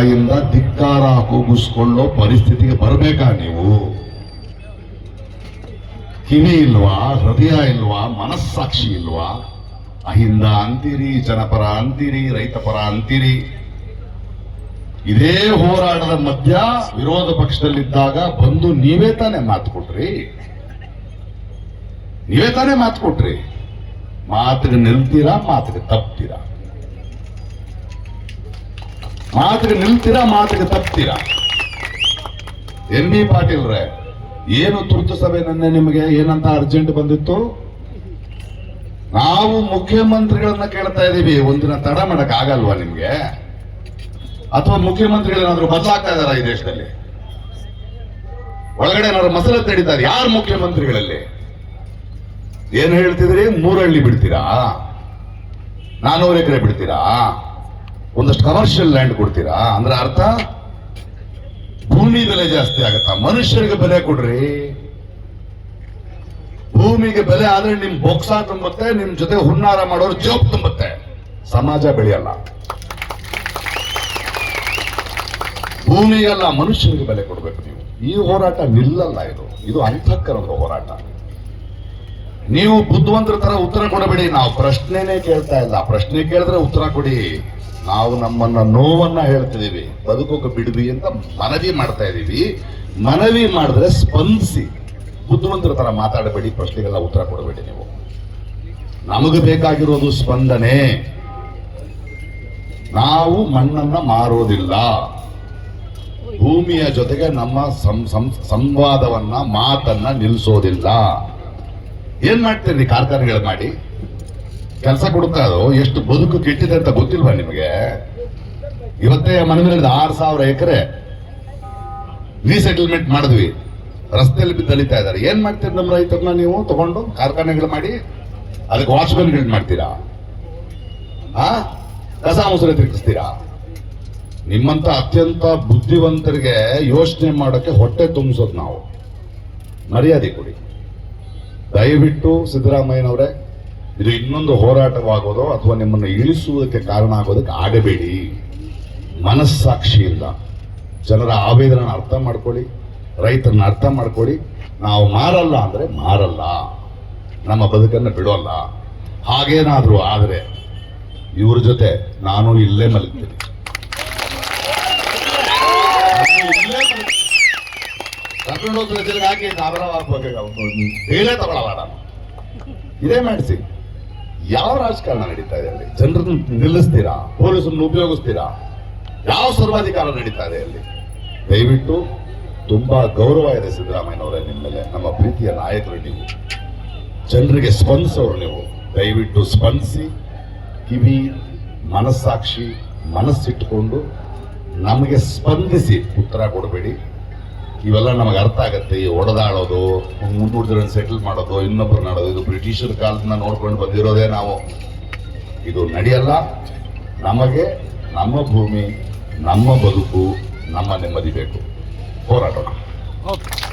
ಬಾಯಿಂದ ಧಿಕ್ಕಾರ ಕೂಗಿಸ್ಕೊಳ್ಳೋ ಪರಿಸ್ಥಿತಿಗೆ ಬರಬೇಕಾ ನೀವು? ಕಿವಿ ಇಲ್ವಾ? ಹೃದಯ ಇಲ್ವಾ? ಮನಸ್ಸಾಕ್ಷಿ ಇಲ್ವಾ? ಅಹಿಂದ ಅಂತೀರಿ, ಜನಪರ ಅಂತೀರಿ, ರೈತಪರ ಅಂತೀರಿ. ಇದೇ ಹೋರಾಟದ ಮಧ್ಯ ವಿರೋಧ ಪಕ್ಷದಲ್ಲಿದ್ದಾಗ ಬಂದು ನೀವೇ ತಾನೇ ಮಾತು ಕೊಟ್ರಿ ನೀವೇ ತಾನೇ ಮಾತು ಕೊಟ್ರಿ ಮಾತಿಗೆ ನಿಲ್ತೀರಾ, ಮಾತಿಗೆ ತಪ್ತೀರಾ? ಮಾತಿಗೆ ನಿಲ್ತೀರಾ ಮಾತಿಗೆ ತಪ್ತೀರಾ? ಎನ್ ಬಿ ಪಾಟೀಲ್ರೆ ಏನು ತುರ್ತು ಸಭೆ ನನ್ನೆ ನಿಮಗೆ? ಏನಂತ ಅರ್ಜೆಂಟ್ ಬಂದಿತ್ತು? ನಾವು ಮುಖ್ಯಮಂತ್ರಿಗಳನ್ನ ಕೇಳ್ತಾ ಇದೀವಿ ಒಂದಿನ ತಡ ಮಾಡಕ್ ಆಗಲ್ವಾ ನಿಮ್ಗೆ? ಅಥವಾ ಮುಖ್ಯಮಂತ್ರಿಗಳೇನಾದ್ರೂ ಬದಲಾಗ್ತಾ ಇದಾರ ಈ ದೇಶದಲ್ಲಿ? ಒಳಗಡೆ ಏನಾದ್ರು ಮಸಲ ತಡೀತಾರೆ ಯಾರು ಮುಖ್ಯಮಂತ್ರಿಗಳಲ್ಲಿ? ಏನ್ ಹೇಳ್ತಿದ್ರಿ? ಮೂರಳ್ಳಿ ಬಿಡ್ತೀರಾ? ನಾನೂರು ಎಕರೆ ಬಿಡ್ತೀರಾ? ಒಂದಷ್ಟು ಕಮರ್ಷಿಯಲ್ ಲ್ಯಾಂಡ್ ಕೊಡ್ತೀರಾ? ಅಂದ್ರೆ ಅರ್ಥ? ಭೂಮಿ ಬೆಲೆ ಜಾಸ್ತಿ ಆಗತ್ತಾ? ಮನುಷ್ಯರಿಗೆ ಬೆಲೆ ಕೊಡ್ರಿ. ಭೂಮಿಗೆ ಬೆಲೆ ಆದ್ರೆ ನಿಮ್ ಬೊಕ್ಸ ತುಂಬುತ್ತೆ, ನಿಮ್ ಜೊತೆ ಹುನ್ನಾರ ಮಾಡೋರು ಜೋಬ್ ತುಂಬುತ್ತೆ. ಸಮಾಜ ಬೆಳೆಯಲ್ಲ. ಭೂಮಿಗೆಲ್ಲ ಮನುಷ್ಯನಿಗೆ ಬೆಲೆ ಕೊಡ್ಬೇಕು ನೀವು. ಈ ಹೋರಾಟ ನಿಲ್ಲಲ್ಲ ಇದು. ಇದು ಅಂತಃಕರಣದ ಹೋರಾಟ. ನೀವು ಬುದ್ಧಿವಂತರ ತರ ಉತ್ತರ ಕೊಡಬೇಡಿ. ನಾವು ಪ್ರಶ್ನೆನೇ ಕೇಳ್ತಾ ಇಲ್ಲ. ಪ್ರಶ್ನೆ ಕೇಳಿದ್ರೆ ಉತ್ತರ ಕೊಡಿ. ನಾವು ನಮ್ಮನ್ನ ನೋವನ್ನ ಹೇಳ್ತಿದೀವಿ. ಬದುಕೋಕೆ ಬಿಡ್ವಿ ಅಂತ ಮನವಿ ಮಾಡ್ತಾ ಇದೀವಿ. ಮನವಿ ಮಾಡಿದ್ರೆ ಸ್ಪಂದಿಸಿ. ಬುದ್ಧಿವಂತರ ತರ ಮಾತಾಡಬೇಡಿ. ಪ್ರಶ್ನೆಗೆಲ್ಲ ಉತ್ತರ ಕೊಡಬೇಡಿ ನೀವು. ನಮಗೆ ಬೇಕಾಗಿರೋದು ಸ್ಪಂದನೆ. ನಾವು ಮಣ್ಣನ್ನ ಮಾರೋದಿಲ್ಲ. ಭೂಮಿಯ ಜೊತೆಗೆ ನಮ್ಮ ಸಂವಾದವನ್ನ, ಮಾತನ್ನ ನಿಲ್ಲಿಸೋದಿಲ್ಲ ಏನ್ ಮಾಡ್ತೀರಿ ಕಾರ್ಖಾನೆಗಳು ಮಾಡಿ? ಕೆಲಸ ಕೊಡ್ತಾ ಅದು? ಎಷ್ಟು ಬದುಕು ಕೆಟ್ಟಿದೆ ಅಂತ ಗೊತ್ತಿಲ್ವಾ ನಿಮಗೆ? ಇವತ್ತೇ ಮನೆ ಮೇಲೆ ಆರು ಸಾವಿರ ಎಕರೆ ರೀಸೆಟಲ್ಮೆಂಟ್ ಮಾಡಿದ್ವಿ. ರಸ್ತೆಯಲ್ಲಿ ಬಿದ್ದು ಅಲಿತಾ ಇದ್ದಾರೆ. ಏನ್ ಮಾಡ್ತೀರಿ ನಮ್ಮ ರೈತರನ್ನ ನೀವು? ತಗೊಂಡು ಕಾರ್ಖಾನೆಗಳು ಮಾಡಿ, ಅದಕ್ಕೆ ವಾಚ್ಮನ್ಗಳು ಮಾಡ್ತೀರಾ? ಆ? ಕಸ ಮುಸುರೆ ತಿರುಗಿಸ್ತೀರಾ? ನಿಮ್ಮಂತ ಅತ್ಯಂತ ಬುದ್ಧಿವಂತರಿಗೆ ಯೋಚನೆ ಮಾಡೋಕೆ ಹೊಟ್ಟೆ ತುಂಬಿಸೋದು ನಾವು. ಮರ್ಯಾದೆ ಕೊಡಿ. ದಯವಿಟ್ಟು ಸಿದ್ದರಾಮಯ್ಯನವರೇ, ಇದು ಇನ್ನೊಂದು ಹೋರಾಟವಾಗೋದು ಅಥವಾ ನಿಮ್ಮನ್ನು ಇಳಿಸುವುದಕ್ಕೆ ಕಾರಣ ಆಗೋದಕ್ಕೆ ಆಗಬೇಡಿ. ಇಲ್ಲ. ಜನರ ಆವೇದನ ಅರ್ಥ ಮಾಡ್ಕೊಳ್ಳಿ, ರೈತರನ್ನ ಅರ್ಥ ಮಾಡ್ಕೊಳ್ಳಿ. ನಾವು ಮಾರಲ್ಲ ಅಂದರೆ ಮಾರಲ್ಲ. ನಮ್ಮ ಬದುಕನ್ನು ಬಿಡೋಲ್ಲ. ಹಾಗೇನಾದರೂ ಆದರೆ ಇವ್ರ ಜೊತೆ ನಾನು ಇಲ್ಲೇ ಮಲಗ್ತೀನಿ. ಕರ್ಕೊಂಡು ಹೋದ್ರೆ ಜೊತೆಗೆ ಹಾಕಿ ಬೇಳೆ ತಗೊಳ್ಳಲ್ಲ ನಾನು ಇದೇ ಮಾಡಿಸಿ. ಯಾವ ರಾಜಕಾರಣ ನಡೀತಾ ಇದೆ ಅಲ್ಲಿ? ಜನರನ್ನು ನಿಲ್ಲಿಸ್ತೀರಾ? ಪೊಲೀಸರನ್ನು ಉಪಯೋಗಿಸ್ತೀರಾ? ಯಾವ ಸರ್ವಾಧಿಕಾರ ನಡೀತಾ ಇದೆ ಅಲ್ಲಿ? ದಯವಿಟ್ಟು ತುಂಬಾ ಗೌರವ ಇದೆ ಸಿದ್ದರಾಮಯ್ಯನವರೇ ನಿಮ್ಮ ಮೇಲೆ. ನಮ್ಮ ಪ್ರೀತಿಯ ನಾಯಕರು ನೀವು. ಜನರಿಗೆ ಸ್ಪಂದಿಸೋರು ನೀವು. ದಯವಿಟ್ಟು ಸ್ಪಂದಿಸಿ. ಕಿವಿ, ಮನಸ್ಸಾಕ್ಷಿ ಮನಸ್ಸಿಟ್ಟುಕೊಂಡು ನಮಗೆ ಸ್ಪಂದಿಸಿ. ಉತ್ತರ ಕೊಡಬೇಡಿ. ಇವೆಲ್ಲ ನಮಗೆ ಅರ್ಥ ಆಗುತ್ತೆ. ಈ ಒಡೆದಾಡೋದು ಜನ ಸೆಟಲ್ ಮಾಡೋದು, ಇನ್ನೊಬ್ರು ನಾಡೋದು ಇದು ಬ್ರಿಟಿಷರ ಕಾಲದಿಂದ ನೋಡ್ಕೊಂಡು ಬಂದಿರೋದೇ ನಾವು. ಇದು ನಡೆಯಲ್ಲ. ನಮಗೆ ನಮ್ಮ ಭೂಮಿ, ನಮ್ಮ ಬದುಕು, ನಮ್ಮ ನೆಮ್ಮದಿ ಬೇಕು. ಹೋರಾಟ ಓಕೆ